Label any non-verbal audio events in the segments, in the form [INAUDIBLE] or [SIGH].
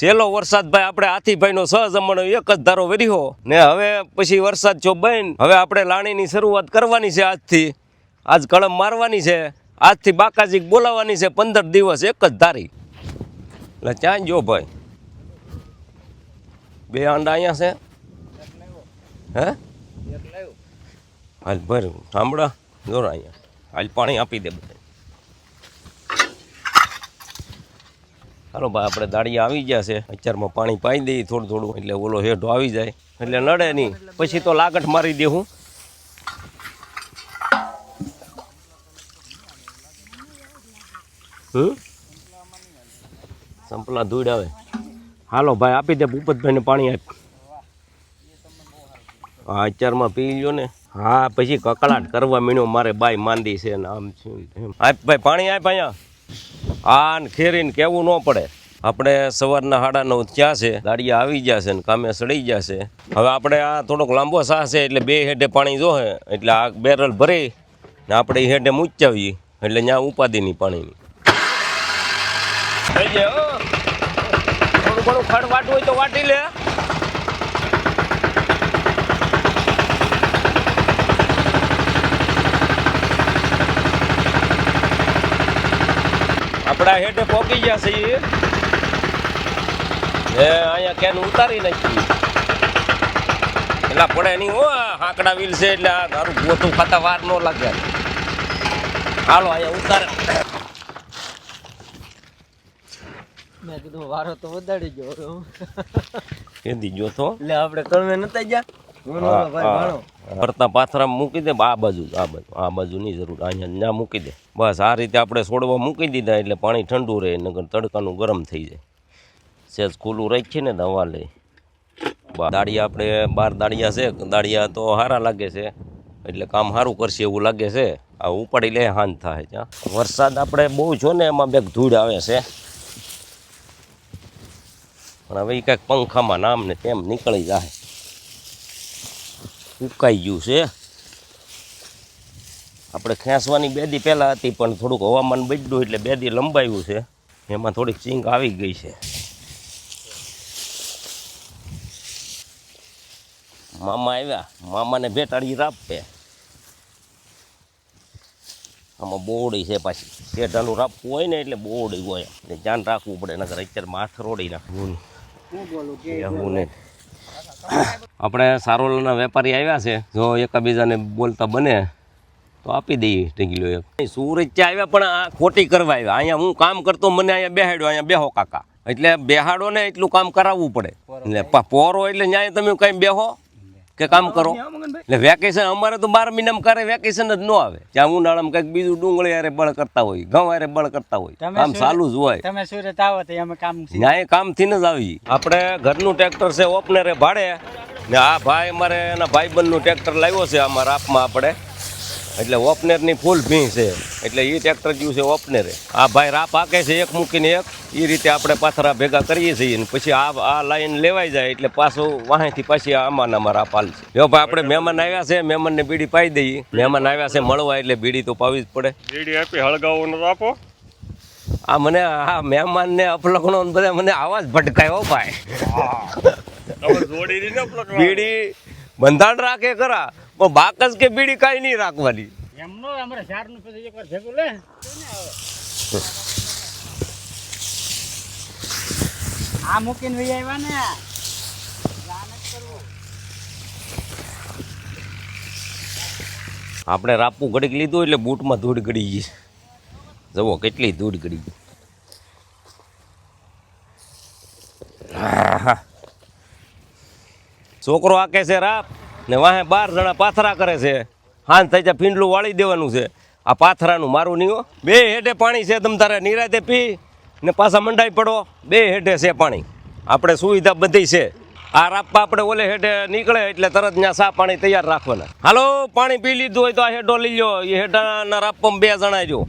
સેલો વરસાદ ભાઈ આપણે હાથીભાઈનો સહજમણો એક જ ધારો વર્યો. ને હવે પછી વરસાદ જો બન હવે આપણે લાણીની શરૂઆત કરવાની છે આજથી. આજ કળમ મારવાની છે. આજથી બાકાજી બોલાવવાની છે પંદર દિવસ એક જ ધારી. એટલે ત્યાં જો ભાઈ? બે આંડા અહીંયા છે? હે? હાલ ભર, સાંભળા, જોર અહીંયા. હાલ પાણી આપી દે બધા હાલો ભાઈ, આપણે દાળિયા આવી ગયા છે. અત્યારમાં પાણી પાઈ દઈએ, થોડું થોડું, એટલે ઓલો હેઠો આવી જાય. એટલે નડે નહીં. પછી તો લાગટ મારી હમ? સંપલા ધૂળ આવે હાલો ભાઈ, આપી દે ભૂપતભાઈને પાણી આપ. હા અત્યારમાં પી લ્યો ને. હા, પછી કકળાટ કરવા મીણ્યો મારે બાય માંદી છે ને આમ છે આપ ભાઈ, પાણી આપ અહીંયા. આ ખેરીને કેવું ન પડે. આપણે સવારના સાડા નવ ત્યાં છે દાડિયા આવી ગયા ને કામે સડી ગયા હવે આપણે આ થોડોક લાંબો સાહ છે, એટલે બે હેડે પાણી જોહે, એટલે આ બેરલ ભરી ને આપણે હેડે મૂચાવીએ, એટલે ત્યાં ઉપાધિ નહીં પાણીની. થોડું ઘણું ખડ વાટવું હોય તો વાટી લે. આપણા હેઠે પોકી ગયા છે એ અહીંયા કેન ઉતારી નાખી. એટલે પડે નહીં હો હાંકડા વીલ છે એટલે આ તારું ગોતું ખાતા વાર ન લાગે. હાલો અહીંયા ઉતારે. મેં કીધું વારો તો વધારી ગયો હવે હું. તો. જોતો એટલે આપણે કળમે નતા ગયા? ફરતા પાથરા મૂકી દે આ બાજુ આ બાજુ આ બાજુ નહીં જરૂર અહીંયા ના મૂકી દે. બસ આ રીતે આપણે છોડવા મૂકી દીધા એટલે પાણી ઠંડુ રહે નગર તડકાનું ગરમ થઈ જાય. સેજ ખુલ્લું રાખીએ ને દવા લે. દાળિયા આપણે બાર દાળિયા છે દાળિયા તો સારા લાગે છે એટલે કામ સારું કરશે એવું લાગે છે. આ ઉપાડી લે હાન થાય ત્યાં વરસાદ આપણે બહુ છો ને એમાં બેગ ધૂળ આવે છે. પણ હવે એ કાંઈક પંખામાં નામ ને તેમ નીકળી જાય. ઉકાઈ ગયું છે. આપણે ખેંચવાની બેદી પહેલાં હતી પણ થોડુંક હવામાન બદલ્યું એટલે બેદી લંબાયું છે. એમાં થોડીક ચીંક આવી ગઈ છે. મામા આવ્યા. મામાને ભેટાડી રાપે આમાં બોડી છે પાછી. શેઠાનું રાપવું હોય ને એટલે બોડી હોય. એટલે ધ્યાન રાખવું પડે નગર અત્યારે માથ રોડી નાખવું એવું ને આપણે સારોલના વેપારી આવ્યા છે જો એકબીજાને બોલતા બને તો આપી દઈએ ઢીંગલીઓ એક. સુરત ચા આવ્યા પણ આ ખોટી કરવા આવ્યા. અહીંયા હું કામ કરતો મને અહીંયા બેહાડ્યો અહીંયા બેહો કાકા. એટલે બેહાડો ને એટલું કામ કરાવવું પડે. એટલે પોરો એટલે ન્યાય તમે કંઈ બેહો? કે કામ કરો. એટલે વેકેશન અમારે તો બાર મહિનામાં કરે વેકેશન જ ન આવે. ત્યાં ઉનાળામાં કંઈક બીજું ડુંગળી હારે બળ કરતા હોય ઘઉં હારે બળ કરતા હોય. કામ ચાલુ જ હોય. તમે સુરત આવો તો અમે કામ ન્યાય કામથી ન જ આવી. આપણે ઘરનું ટ્રેક્ટર છે ઓપનરે ભાડે. ને આ ભાઈ અમારે એના ભાઈબંધનું ટ્રેક્ટર લાવ્યો છે અમારા આપમાં આપણે. એટલે ઓપનરની ફૂલ ભી છે. એટલે એ ટ્રેક્ટર જ્યું છે ઓપનરે. આ ભાઈ રા પાકે છે એક મૂકીને એક. એ રીતે આપણે પાથરા ભેગા કરીએ છીએ ને પછી આ આ લાઈન લેવાઈ જાય એટલે પાછું વાહેથી પાછી આમાં અમારા રાપ હાલ છે. જો ભાઈ આપણે મહેમાન આવ્યા છે મહેમાનને બીડી પાઈ દઈએ. મહેમાન આવ્યા છે મળવા એટલે બીડી તો પાવી જ પડે. બીડી આપી હળગાવો આપો. આ મને આ અપલખણો ને બધા મને આવાજ ભટકાયો ભાઈ. પેલો બીડી બંધાણ રાખે ખરા. પણ બાકસ કે બીડી કાંઈ નહીં રાખવાની. એમનો અમારે ચાર પછી એકવાર ભેગું લે. આ મૂકીને આવ્યા ને. આપણે રાપું ઘડીક લીધું એટલે બૂટમાં ધૂળ ગળી ગઈ. જવો કેટલી ધૂળ ગળી ગઈ. છોકરો આકે છે રાપ. ને વાહે બાર જણા પાથરા કરે છે. હાન થઈ જાય ફીંડલું વાળી દેવાનું છે. આ પાથરાનું મારું નહીં બે હેઠે પાણી છે તમ તારે નિરાતે પી ને પાછા મંડાઈ પડો. બે હેઠે છે પાણી. આપણે સુવિધા બધી છે. આ રાપા આપણે ઓલે હેઠે નીકળે એટલે તરત ત્યાં સા પાણી તૈયાર રાખવાના. હાલો, પાણી પી લીધું હોય તો આ હેઠો લઈ લો એ હેઠાના રાપ્પામાં બે જણા જો.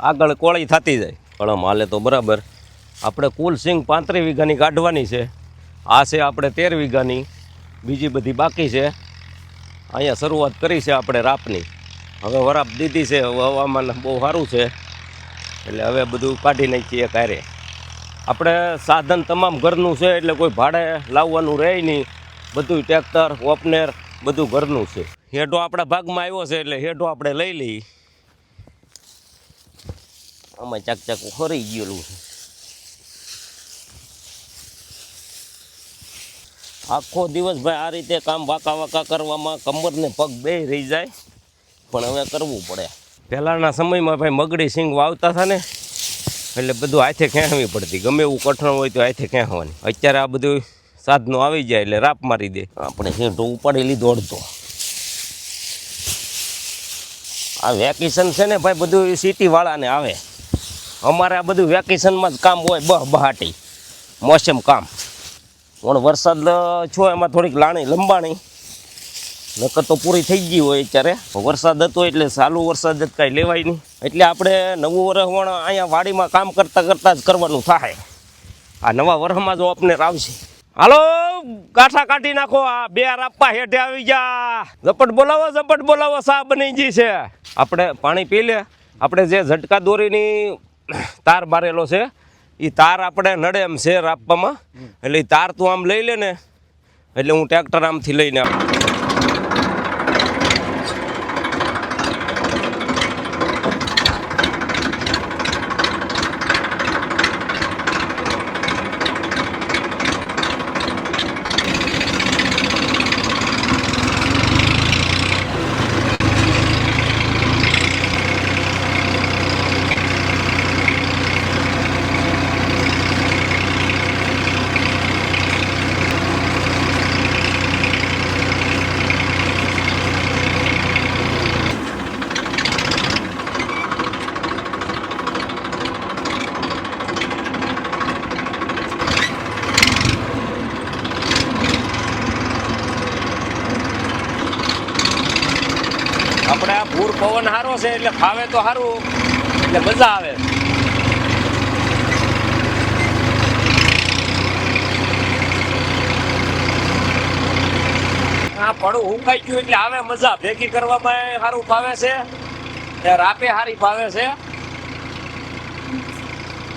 આગળ કોળી થતી જાય. કળમ હાલે તો બરાબર. આપણે કુલ સિંગ પાંત્રીસ વીઘાની કાઢવાની છે. આ છે આપણે તેર વીઘાની. બીજી બધી બાકી છે. અહીંયા શરૂઆત કરી છે આપણે રાપની. હવે વરાપ દીધી છે, હવે હવામાન બહુ સારું છે. એટલે હવે બધું કાઢી નાખીએ કારે. આપણે સાધન તમામ ઘરનું છે, એટલે કોઈ ભાડે લાવવાનું રહે નહીં. બધું ટ્રેક્ટર, ઓપનેર, બધું ઘરનું છે. હેઠો આપણા ભાગમાં આવ્યો છે, એટલે હેઠો આપણે લઈ લઈએ. આમાં ચાક ચાક ફરી ગયેલું છે. આખો દિવસ ભાઈ આ રીતે કામ વાકા વાકા કરવામાં કમર ને પગ બે રહી જાય. પણ હવે કરવું પડે. પહેલાંના સમયમાં ભાઈ મગડી સિંગ વાવતા હતા ને, એટલે બધું હાથે ખેંચવી પડતી. ગમે એવું કઠણ હોય તો હાથે ખેંચવાની. અત્યારે આ બધું સાધનો આવી જાય એટલે રાપ મારી દે. આપણે હેઠો ઉપાડી લીધો આ વેકેશન છે ને ભાઈ બધું સિટીવાળાને આવે. અમારે આ બધું વેકેશનમાં જ કામ હોય, બહ બહાટી. મોસમ કામ. પણ વરસાદ છો એમાં થોડીક લાણી, લંબાણી. નકર તો પૂરી થઈ ગઈ હોય અત્યારે. વરસાદ હતો એટલે ચાલુ વરસાદ જ કાંઈ લેવાય નહીં. એટલે આપણે નવું વર્ષ પણ અહીંયા વાડીમાં કામ કરતાં કરતાં જ કરવાનું થાય. આ નવા વર્ષમાં જો આપને આવશે હાલો કાઠા કાઢી નાખો. આ બે રાપા હેઠે આવી જા ઝપટ બોલાવો ઝપટ બોલાવો સા બની ગઈ છે. આપણે પાણી પી લે. આપણે જે ઝટકા દોરીની તાર બારેલો છે એ તાર આપણે નડે એમ શેર આપવામાં. એટલે એ તાર તું આમ લઈ લે ને. એટલે હું ટ્રેક્ટર આમથી લઈને આવું આપણે આ ભૂર પવન સારો છે એટલે ખાવે તો સારું એટલે મજા આવે. આ પડું હુકાઈ ગયું એટલે આવે મજા. ભેગી કરવામાં સારું ફાવે છે. રાપે સારી ફાવે છે.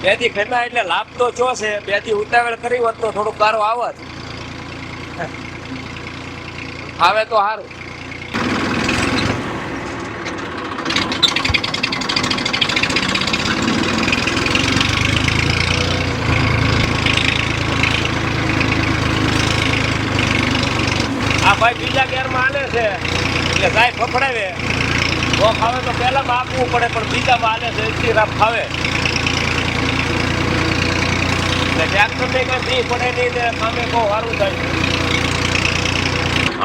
બેથી ખેડા એટલે લાભ તો છો છે. બે દી ઉતાવળ કરી હોત તો થોડુંક કારો આવત. આવે તો સારું આ ભાઈ બીજા ગેરમાં આલે છે. એટલે ગાય ફફડાવે તો ફાવે તો પહેલામાં આપવું પડે, પણ બીજામાં આલે છે એટલી રાપ ફાવે એટલે ટ્રેક્ટર કઈ ફ્રી પડે નહીં ને કામે બહુ સારું થાય.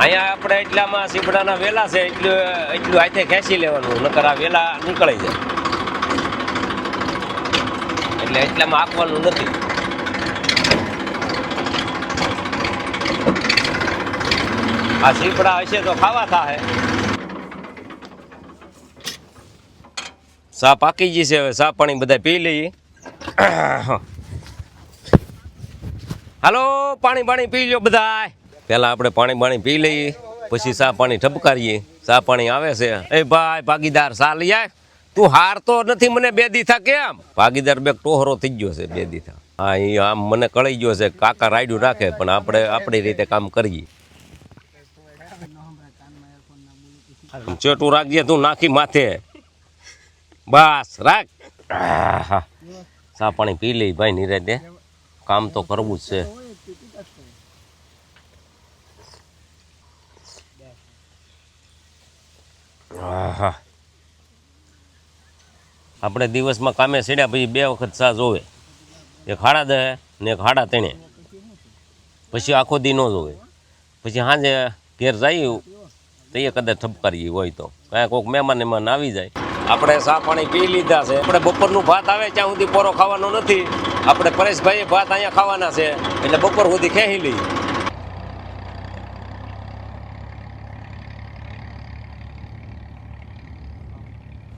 અહીંયા આપણે એટલામાં સીપડાના વેલા છે, એટલું એટલું હાથે ખેંચી લેવાનું, નકર વેલા નીકળી જાય એટલે એટલામાં આંકવાનું નથી. આ સીપડા હશે તો ખાવા થાય સા પાકી ગઈ છે હવે, સા પાણી બધા પી લઈએ. હાલો, પાણી પાણી પી લો બધા પેલા આપણે પાણી પાણી પી લઈએ, પછી સા પાણી ઠપકારીએ. સા પાણી આવે છે. એ ભાઈ, ભાગીદાર સા લઈ આય. તું હારતો નથી મને બે દીથા કેમ? ભાગીદાર બે ટોહરો થઈ ગયો છે બે દીથા. હા એ આમ મને કળી ગયો છે, કાકા રાયડું રાખે, પણ આપણે આપણી રીતે કામ કરીએ. ચોટું રાખજે, તું નાખી માથે. બસ, રાખ. ચા પાણી પી લઈ ભાઈ, નિરાતે. કામ તો કરવું જ છે. હા આપણે દિવસમાં કામે સીડ્યા પછી બે વખત ચા જોવે. એક ખાડા દે ને એક હાડા તેણે. પછી આખો દી ન જોવે. પછી સાંજે ઘેર જઈએ તો કદાચ ઠપકારી હોય તો. કાંઈ કોઈક મહેમાન એમાં આવી જાય. આપણે સા પાણી પી લીધા છે. આપણે બપોરનું ભાત આવે ત્યાં સુધી પોરો ખાવાનો નથી. આપણે પરેશભાઈ ભાત અહીંયા ખાવાના છે. એટલે બપોર સુધી ખેહી લઈએ.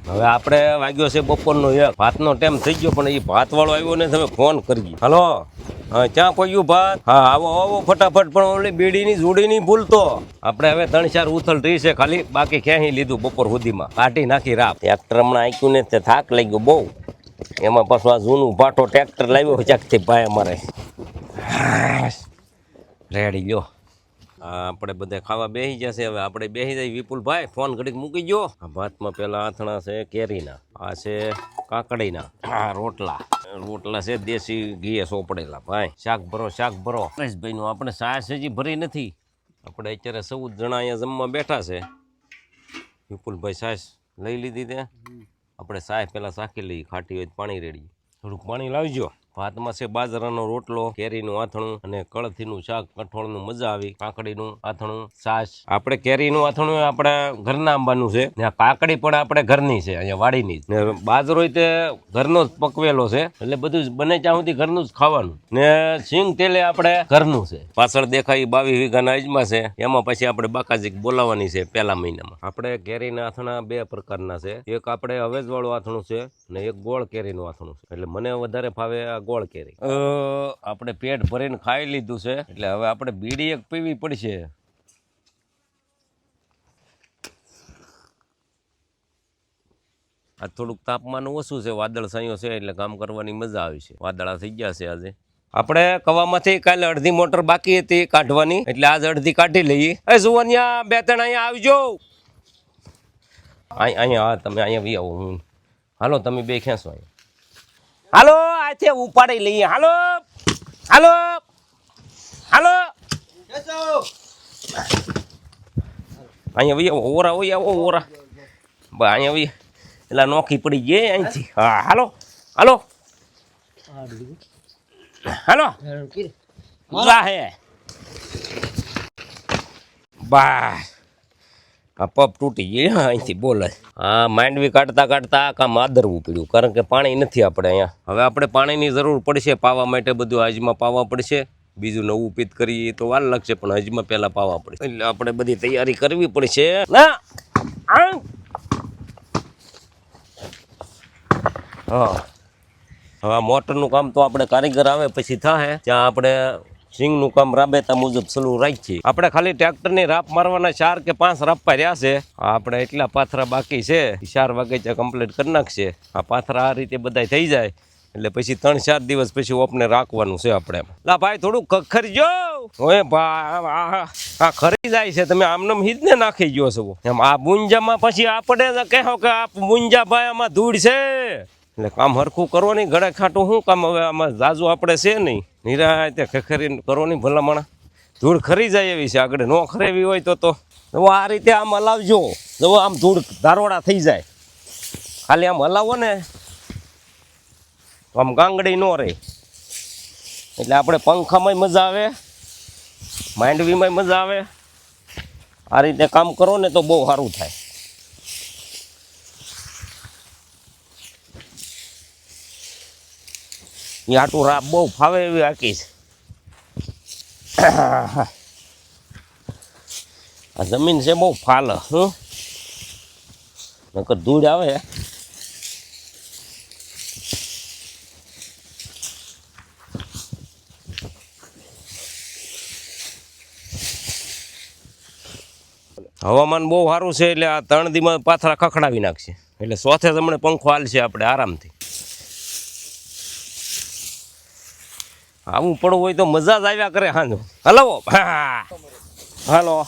હવે આપણે વાગ્યો છે બપોરનો એક. ભાતનો ટાઈમ થઈ ગયો, પણ એ ભાતવાળો આવ્યો ને તમે ફોન કરજો. હલો? હા, ક્યાં પહોંચ્યું ભાત હા, આવો આવો, ફટાફટ, પણ ઓલી બીડીની જોડીની ભૂલતો આપણે હવે ત્રણ ચાર ઉથલ રહી છે ખાલી, બાકી ક્યાંય લીધું બપોર સુધીમાં. કાઢી નાખી રાપ ટ્રેક્ટર હમણાં આંક્યું ને તે થાક લાગ્યો બહુ. એમાં પાછું આ જૂનું ભાટો ટ્રેક્ટર લાવ્યો ચાકથી ભાઈ અમારે. રેડી ગયો. આપણે બધા ખાવા બેસી જશે હવે. આપણે બેસી જાય વિપુલભાઈ, ફોન ઘડીક મૂકી ગયો ભાતમાં પેલા આથણા છે કેરીના. આ છે કાકડીના. આ રોટલા. રોટલા છે દેશી ઘીએ સોપડેલા. ભાઈ શાક ભરો શાક ભરો. પરેશભાઈનું આપણે સાસ હજી ભરી નથી. આપણે અત્યારે ચૌદ જણા અહીંયા જમવા બેઠા છે. વિપુલભાઈ સાસ લઈ લીધી તે આપણે સાય પહેલાં શાકી લઈએ ખાટી હોય પાણી રેડી. થોડુંક પાણી લાવજો. ભાતમાં છે બાજરાનો રોટલો, કેરીનું આથણું અને કળથીનું શાક, કઠોળનું મજા આવી, કાકડીનું આથણું, છાશ. આપણે કેરીનું આથણું આપણે ઘરના આંબાનું છે. ને કાકડી પણ આપણે ઘરની છે, અહીંયા વાડીની. ને બાજરો તે ઘરનો જ પકવેલો છે, એટલે બધું બને ત્યાં ઘરનું જ ખાવાનું. ને સિંગ તેલે આપણે ઘરનું છે. પાછળ દેખાય બાવીસ વીઘાના અજમા છે. એમાં પછી આપણે બાકાજી બોલાવવાની છે પહેલા મહિનામાં. આપણે કેરીના આથણા બે પ્રકારના છે. એક આપણે હવેજવાળું આથણું છે ને એક ગોળ કેરીનું આથણું છે. એટલે મને વધારે ફાવે આ ગોળ કેરી. આપણે પેટ ભરીને ખાઈ લીધું છે એટલે હવે આપણે બીડી એક પીવી પડશે. આ થોડુંક તાપમાન ઓછું છે વાદળ સાયો છે એટલે કામ કરવાની મજા આવી છે. વાદળા થઈ ગયા છે આજે. આપણે કવામાંથી કાલે અડધી મોટર બાકી હતી કાઢવાની એટલે આજ અડધી કાઢી લઈએ. એ જુવાનિયા બે ત્રણ અહીંયા આવજો. અહીં અહીંયા હા તમે અહીંયા બી આવો હાલો તમે બે ખેંચો અહીંયા. હાલો આથી ઉપાડી લઈએ. હાલો હાલો હાલો. અહીંયા ભાઈ ઓરા ઓય આવો ઓરા. બા અહીંયા ભાઈ એટલે નોખી પડી ગઈ અહીંથી. હા હાલો હાલો. હાલો. જા હે. બા આ પપ તૂટી ગઈ અહીંથી બોલે હા, માંડવી કાઢતા કાઢતા કામ આદરવું પડ્યું, કારણ કે પાણી નથી આપણે અહીંયા. હવે આપણે પાણીની જરૂર પડશે, પાવા માટે બધું આજમાં પાવા પડશે. બીજું નવું પીત કરીએ તો વાર લાગશે, પણ હજમાં પહેલા પાવા પડશે એટલે આપણે બધી તૈયારી કરવી પડશે. ના. હા. હવે મોટરનું કામ તો આપણે કારીગર આવે પછી થાય ત્યાં આપણે સિંગનું કામ રાબેતા મુજબ સલું રાખીએ આપણે ખાલી ટ્રેક્ટરની રાપ મારવાના ચાર કે પાંચ રાપા રહ્યા છે. આપણે એટલા પાથરા બાકી છે. ચાર વાગે ત્યાં કમ્પ્લીટ કરી નાખશે. આ પાથરા આ રીતે બધા થઈ જાય. એટલે પછી ત્રણ ચાર દિવસ પછી ઓપને રાખવાનું છે આપણે. લા ભાઈ થોડું ખખરજો ઓય ભા, આ ખરી જાય છે. તમે આમનામ હિજ ને નાખી ગયો છો. એમ આ મુંજામાં પછી આપણે જ કહો કે આ મુંજા ભાઈ આમાં ધૂળ છે. એટલે કામ હરખું કરો નહીં ગળે ખાટું શું કામ હવે આમાં જાજુ આપણે છે નહીં. નિરાતે ખેખરી કરો નહીં ભલામણા. ધૂળ ખરી જાય એવી છે, આગળ ન ખરેવી હોય તો તો. જો આ રીતે આમ હલાવજો. જો આમ ધૂળ ધારોડા થઈ જાય. ખાલી આમ હલાવો ને. તો આમ ગાંગડી ન રહે. એટલે આપણે પંખામાંય મજા આવે, માંડવીમાંય મજા આવે. આ રીતે કામ કરો ને તો બહુ સારું થાય. એ આટું બહુ ફાવે એવી આકી છે. [COUGHS] આ જમીન છે બહુ ફાલ, હું? નકર ધૂળ આવે. હવામાન બહુ સારું છે એટલે આ ત્રણ દીમાં પાથરા ખખડાવી નાખશે. એટલે સોથે તમને પંખો હાલશે આપણે આરામથી. આવું પડવું હોય તો મજા જ આવ્યા કરે હાંજો. હલો. હાલો.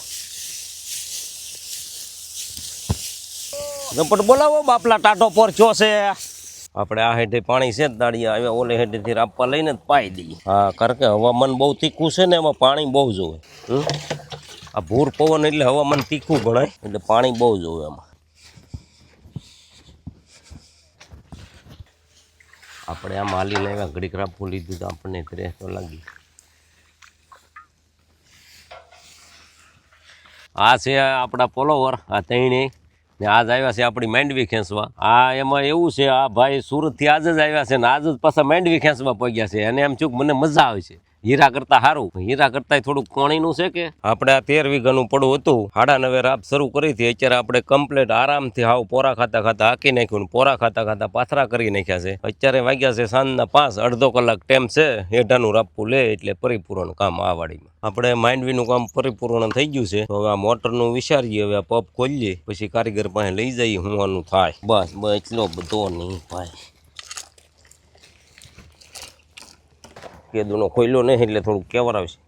ઝપટ બોલાવો, બાપલા ટાટો પર ચો છે. આપણે આ હેઠે પાણી છે દાડિયા આવ્યા ઓલે હેઠેથી રાપવા લઈને જ પાઈ દઈએ. હા, કારણ કે હવામાન બહુ તીખું છે ને, એમાં પાણી બહુ જોવે? આ ભૂર પવન એટલે હવામાન તીખું ગણાય, એટલે પાણી બહુ જોવે એમાં. આપણે આમ માલીને આવ્યા ઘડીક રાપવું લીધું આપણને ત્રેસ તો લાગી. આ છે આપણા પોલોવર આ તૈણે. ને આજ આવ્યા છે આપણી માંડવી ખેંચવા. આ એમાં એવું છે, આ ભાઈ સુરતથી આજ જ આવ્યા છે ને આજ જ પાછા માંડવી ખેંચવા પગ્યા છે. અને એમ ચૂક મને મજા આવે છે. હીરા કરતા સારું હીરા કરતા થોડું પાણીનું છે કે? આપણે આ તેર વીઘાનું પડું હતું. હાડા નવે રાપ શરૂ કરી હતી. અત્યારે આપણે કમ્પ્લેટ આરામથી હાવ પોરા ખાતા ખાતા હાકી નાખ્યું પોરા ખાતા ખાતા પાથરા કરી નાખ્યા છે. અત્યારે વાગ્યા છે સાંજના પાંચ. અડધો કલાક ટેમ છે. હેઠાનું રાપવું લે એટલે પરિપૂર્ણ કામ આ વાડીમાં. આપણે માંડવીનું કામ પરિપૂર્ણ થઈ ગયું છે. હવે આ મોટરનું વિચારીએ. હવે આ પંપ ખોલીએ. પછી કારીગર પાસે લઈ જઈએ. હું આનું થાય. બસ બસ, એટલો બધો નહીં ભાઈ કેદુનો ખોલ્યો નહીં એટલે થોડુંક કેવર આવશે.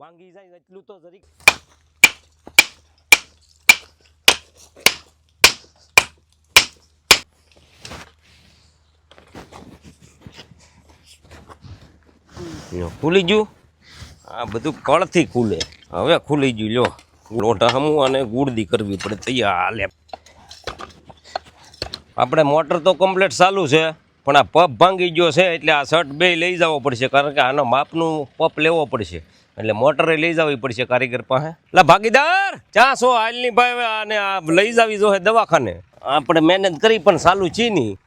ભાંગી જાય એટલું તો જરીક. ખુલી ગયું? આ બધું કળથી ખુલે. હવે ખુલી ગયું, લ્યો. લોઢા હમું અને ગુડદી કરવી પડે તૈયાર. હાલે. આપણે મોટર તો કમ્પ્લીટ ચાલુ છે, પણ આ પપ ભાંગી ગયો છે, એટલે આ શર્ટ બે લઈ જવો પડશે, કારણ કે આનો માપનું પપ લેવો પડશે. એટલે મોટરે લઈ જવી પડશે કારીગર પાસે. એટલે ભાગીદાર ચા સો હાલની ભાઈ, આને આ લઈ જવી જો દવાખાને. આપણે મહેનત કરી પણ ચાલુ છે નહીં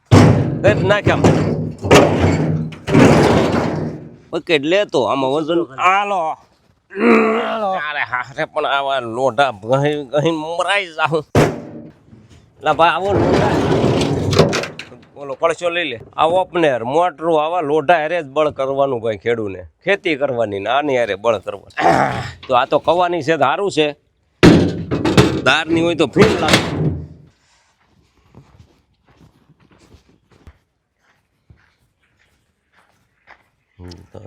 કરી નાખ્યા પકેટ લેતો, આમાં વજન આલો અરે હારે પણ આવા લોઢા ગહી ગહી મરાઈ જાઉં. એટલે ભાઈ, આવો લોઢા. બોલો કળશો લઈ લે. આ ઓપનેર મોટરું આવા લોઢા હારે જ બળ કરવાનું ભાઈ ખેડૂને. ખેતી કરવાની ને આની હારે બળ કરવાની. [COUGHS] તો આ તો કવાની છે સારું છે. દારની હોય તો ફીણ લાગે.